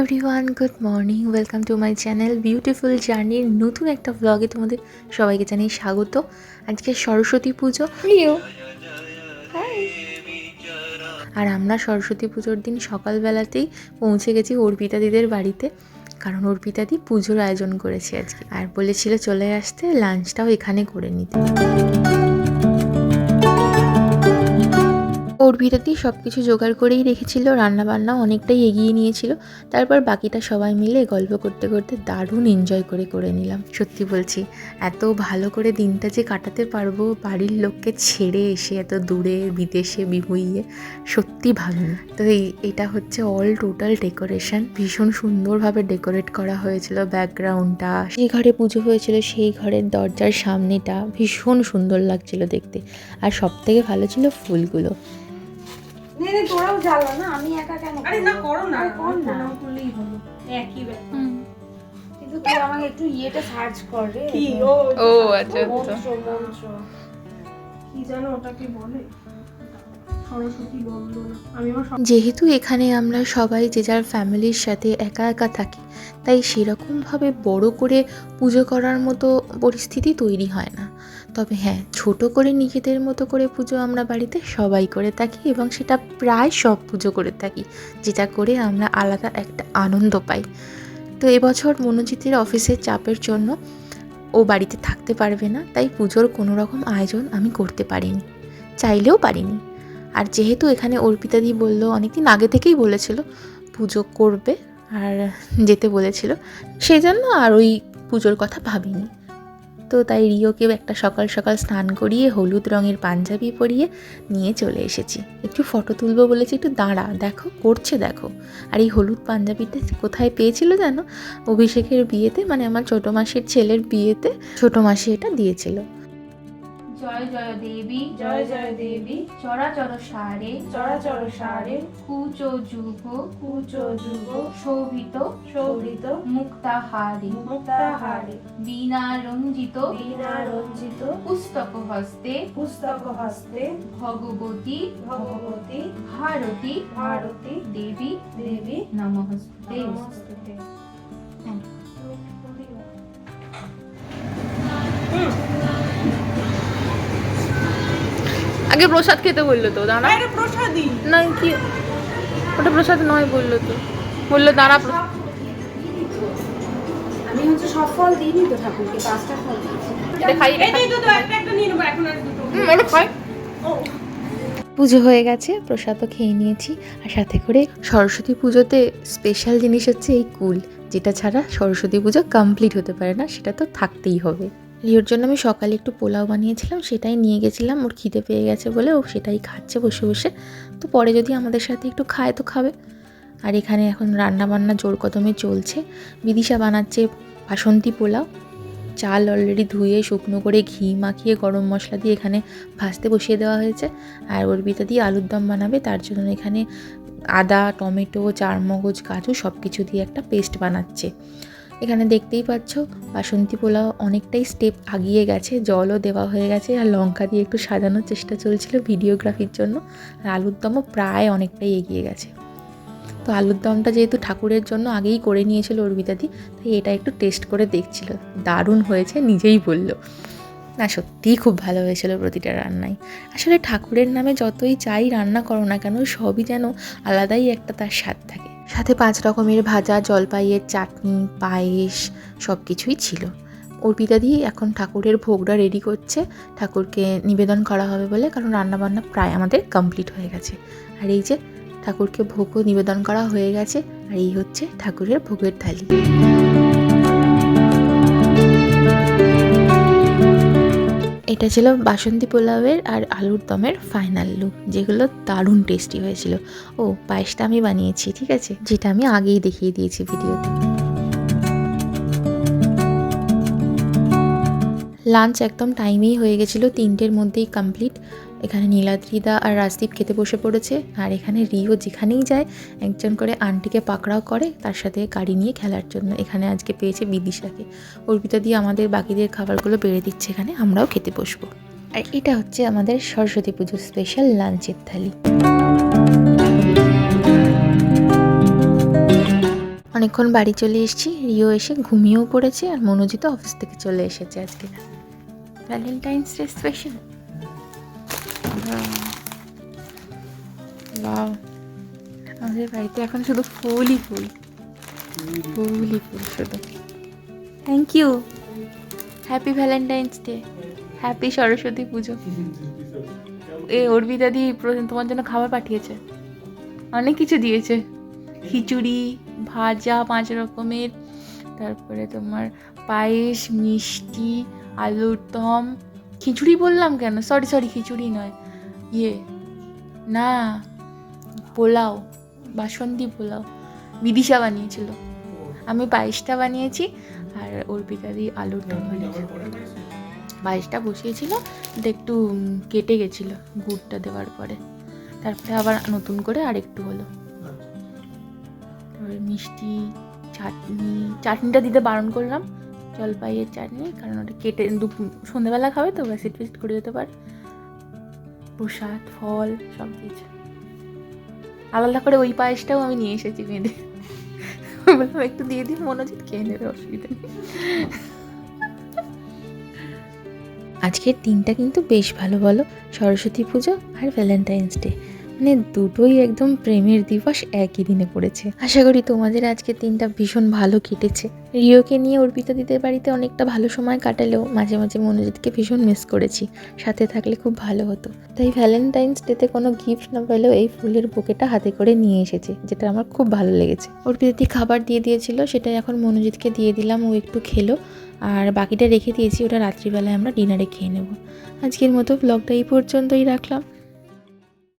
Everyone good morning welcome to my channel beautiful জার্নির নতুন একটা ব্লগে তোমাদের সবাইকে জানিয়ে স্বাগত। আজকে সরস্বতী পুজো। আর আমরা সরস্বতী পুজোর দিন সকালবেলাতেই পৌঁছে গেছি অর্পিতা দিদের বাড়িতে কারণ অর্পিতাদি পুজোর আয়োজন করেছে আজকে। আর বলেছিল চলে আসতে লাঞ্চটাও এখানে করে নিতে। অর্পিতাদি সব কিছু জোগাড় করেই রেখেছিল, রান্নাবান্না অনেকটাই এগিয়ে নিয়েছিল। তারপর বাকিটা সবাই মিলে গল্প করতে করতে দারুণ এনজয় করে করে নিলাম। সত্যি বলছি, এত ভালো করে দিনটা যে কাটাতে পারব বাড়ির লোককে ছেড়ে এসে এত দূরে, বিদেশে, বিহুইয়ে, সত্যি ভাবিনি তো এই, এটা হচ্ছে অল টোটাল ডেকোরেশন ভীষণ সুন্দরভাবে ডেকোরেট করা হয়েছিল ব্যাকগ্রাউন্ডটা যে ঘরে পুজো হয়েছিল সেই ঘরের দরজার সামনেটা ভীষণ সুন্দর লাগছিল দেখতে। আর সব থেকে ভালো ছিল ফুলগুলো। নে নে তোরাও জ্বালা না আমি একা কেন আরে না করো না কর না। করলেই হলো। একই ব্যাপার। কিন্তু তুই আমাকে একটু ইয়েটা সার্চ কর রে। কি? ও ও আচ্ছা মন্ত্র মন্ত্র। কি জানো ওটাকে বলে? যেহেতু এখানে আমরা সবাই যে যার ফ্যামিলির সাথে একা একা থাকি তাই সেরকমভাবে বড় করে পুজো করার মতো পরিস্থিতি তৈরি হয় না। তবে হ্যাঁ ছোট করে নিজেদের মতো করে পুজো আমরা বাড়িতে সবাই করে থাকি এবং সেটা প্রায় সব পুজো করে থাকি, যেটা করে আমরা আলাদা একটা আনন্দ পাই। তো এবছর মনোজিতের অফিসের চাপের জন্য ও বাড়িতে থাকতে পারবে না, তাই পুজোর কোনো রকম আয়োজন আমি করতে পারিনি, চাইলেও পারিনি। আর যেহেতু এখানে অর্পিতাদি বলল, অনেকদিন আগে থেকেই বলেছিল পুজো করবে আর যেতে বলেছিল সেই জন্য আর ওই পুজোর কথা ভাবিনি। তো তাই রিওকে একটা সকাল সকাল স্নান করিয়ে হলুদ রঙের পাঞ্জাবি পরিয়ে নিয়ে চলে এসেছি। একটু ফটো তুলবো বলেছি, একটু দাঁড়া, দেখো, করছে দেখো। আর এই হলুদ পাঞ্জাবিটা কোথায় পেয়েছিল জানো? অভিষেকের বিয়েতে মানে আমার ছোটো মাসির ছেলের বিয়েতে ছোটো মাসি এটা দিয়েছিল। জয় জয় দেবী জয় জয় দেবী চরাচর সারে চরাচর সারে কুচ যুগ কুচ যুগ শোভিত শোভিত মুক্তাহারি মুক্তাহারে বীণা রঞ্জিত বীণা রঞ্জিত পুস্তক হস্তে পুস্তক হস্তে ভগবতী ভগবতী ভারতী ভারতী দেবী দেবী নমস্তে। নমস্তুতে হ্যাঁ। আগে প্রসাদ খেতে বলল তো দাঁড়া। আরে প্রসাদী না কি? ওটা প্রসাদ নয় বলল তো। বলল দাঁড়া প্রসাদ আমি হচ্ছে সব ফল দিইনি তো ঠাকুরকে পাঁচটা ফল দিয়েছি। এটা এই এই একটা একটা নিয়ে নেব এখন আর দুটো। এটা খাই। ও। পুজো হয়ে গেছে প্রসাদও খেয়ে নিয়েছি আর সাথে করে সরস্বতী পুজোতে স্পেশাল জিনিস হচ্ছে এই কুল যেটা ছাড়া সরস্বতী পুজো কমপ্লিট হতে পারে না সেটা তো থাকতেই হবে। লিওর জন্য আমি সকালে একটু পোলাও বানিয়েছিলাম, সেটাই নিয়ে গেছিলাম। ওর খিদে পেয়ে গেছে বলে ও সেটাই খাচ্ছে বসে বসে। তো পরে যদি আমাদের সাথে একটু খায় তো খাবে। আর এখানে এখন রান্না বান্না জোর কদমে চলছে। বিদিশা বানাচ্ছে বাসন্তী পোলাও। চাল অলরেডি ধুয়ে, শুকনো করে ঘি মাখিয়ে, গরম মশলা দিয়ে এখানে ভাজতে বসিয়ে দেওয়া হয়েছে। আর অর্পিতা দিয়ে আলুর দম বানাবে। তার জন্য এখানে আদা, টমেটো, চারমগজ, কাজু সব কিছু দিয়ে একটা পেস্ট বানাচ্ছে। এখানে দেখতেই পাচ্ছ, বাসন্তী পোলাও অনেকটাই স্টেপ আগিয়ে গেছে, জলও দেওয়া হয়ে গেছে আর লঙ্কা দিয়ে একটু সাজানোর চেষ্টা চলছিল ভিডিওগ্রাফির জন্য, আর আলুর দমও প্রায় অনেকটাই এগিয়ে গেছে। তো আলুর দমটা যেহেতু ঠাকুরের জন্য আগেই করে নিয়েছিল অর্পিতাদি তাই এটা একটু টেস্ট করে দেখছিল। দারুণ হয়েছে, নিজেই বলল। না, সত্যিই খুব ভালো হয়েছিল প্রতিটা রান্নাই আসলে ঠাকুরের নামে যতই চাই রান্না করো না কেন, সবই যেন আলাদাই একটা তার স্বাদ থাকে। সাথে পাঁচ রকমের ভাজা, জলপাইয়ের চাটনি, পায়েস সব কিছুই ছিল। অর্পিতা দিয়ে এখন ঠাকুরের ভোগটা রেডি করছে। ঠাকুরকে নিবেদন করা হবে বলে কারণ রান্নাবান্না প্রায় আমাদের কমপ্লিট হয়ে গেছে। আর এই যে ঠাকুরকে ভোগও নিবেদন করা হয়ে গেছে। আর এই হচ্ছে ঠাকুরের ভোগের থালি। এটা ছিল বাসন্তী পোলাওয়ের আর আলুর দমের ফাইনাল লুক যেগুলো দারুণ টেস্টি হয়েছিল। ও, পায়েসটা আমি বানিয়েছি, ঠিক আছে? যেটা আমি আগেই দেখিয়ে দিয়েছি ভিডিওতে। লাঞ্চ একদম টাইমেই হয়ে গেছিল তিনটের মধ্যেই কমপ্লিট এখানে নীলাদ্রিদা আর রাজদীপ খেতে বসে পড়েছে। আর এখানে রিও যেখানেই যায়, একজন করে আন্টিকে পাকড়াও করে, তার সাথে গাড়ি নিয়ে খেলার জন্য এখানে আজকে পেয়েছে বিদিশাকে। অর্পিতা দিয়ে আমাদের বাকিদের খাবারগুলো বেড়ে দিচ্ছে এখানে, আমরাও খেতে বসবো। আর এটা হচ্ছে আমাদের সরস্বতী পুজোর স্পেশাল লাঞ্চের থালি। অনেকক্ষণ বাড়ি চলে এসেছি, রিও এসে ঘুমিয়েও পড়েছে আর মনোজিত অফিস থেকে চলে এসেছে আজকে। ভ্যালেন্টাইন্স ডে স্পেশাল আমাদের বাড়িতে এখন শুধু ফুলই ফুল। ফুলই ফুল শুধু। Thank you happy Valentine's day happy Saraswati Puja এ অর্বিতা দি প্রথম তোমার জন্য খাবার পাঠিয়েছে। অনেক কিছু দিয়েছে। খিচুড়ি ভাজা পাঁচ রকমের। তারপরে তোমার পায়েস মিষ্টি আলুর দম। খিচুড়ি বললাম কেন? সরি সরি খিচুড়ি নয়। ইয়ে না, পোলাও, বাসন্তী পোলাও, বিদিশা বানিয়েছিল। আমি পায়েসটা বানিয়েছি আর অর্পিতা দি আলুর দম বানিয়েছে। পায়েসটা বসিয়েছিল একটু কেটে গেছিল গুড়টা দেওয়ার পরে। তারপরে আবার নতুন করে আর একটু হলো। তারপরে মিষ্টি, চাটনি, চাটনিটা দিতে বারণ করলাম। জলপাইয়ের চাটনি, কারণ ওটা কেটে সন্ধ্যাবেলা খাবে তো অ্যাসিড ফেসিড করে যেতে পারে। প্রসাদ, ফল সব কিছু আলাদা করে ওই পায়েসটাও আমি নিয়ে এসেছি বেঁধে বললাম, একটু দিয়ে দিই মনোজিৎ খেয়ে নেবে, অসুবিধা নেই। আজকের দিনটা কিন্তু বেশ ভালো বলো। সরস্বতী পুজো আর ভ্যালেন্টাইন্স ডে মানে দুটোই একদম প্রেমের দিবস একই দিনে পড়েছে। আশা করি তোমাদের আজকের দিনটা ভীষণ ভালো কেটেছে। রিওকে নিয়ে অর্পিতা দিদের বাড়িতে অনেকটা ভালো সময় কাটালেও মাঝে মাঝে মনোজিৎকে ভীষণ মিস করেছি। সাথে থাকলে খুব ভালো হতো। তাই ভ্যালেন্টাইন্স ডেতে কোনো গিফট না পেলেও এই ফুলের বুকেটা হাতে করে নিয়ে এসেছে, যেটা আমার খুব ভালো লেগেছে। অর্পিতাদি খাবার দিয়ে দিয়েছিল সেটা এখন মনোজিৎকে দিয়ে দিলাম, ও একটু খেলো। আর বাকিটা রেখে দিয়েছি, ওটা রাত্রিবেলায় আমরা ডিনারে খেয়ে নেব। আজকের মতো ব্লগটা এই পর্যন্তই রাখলাম।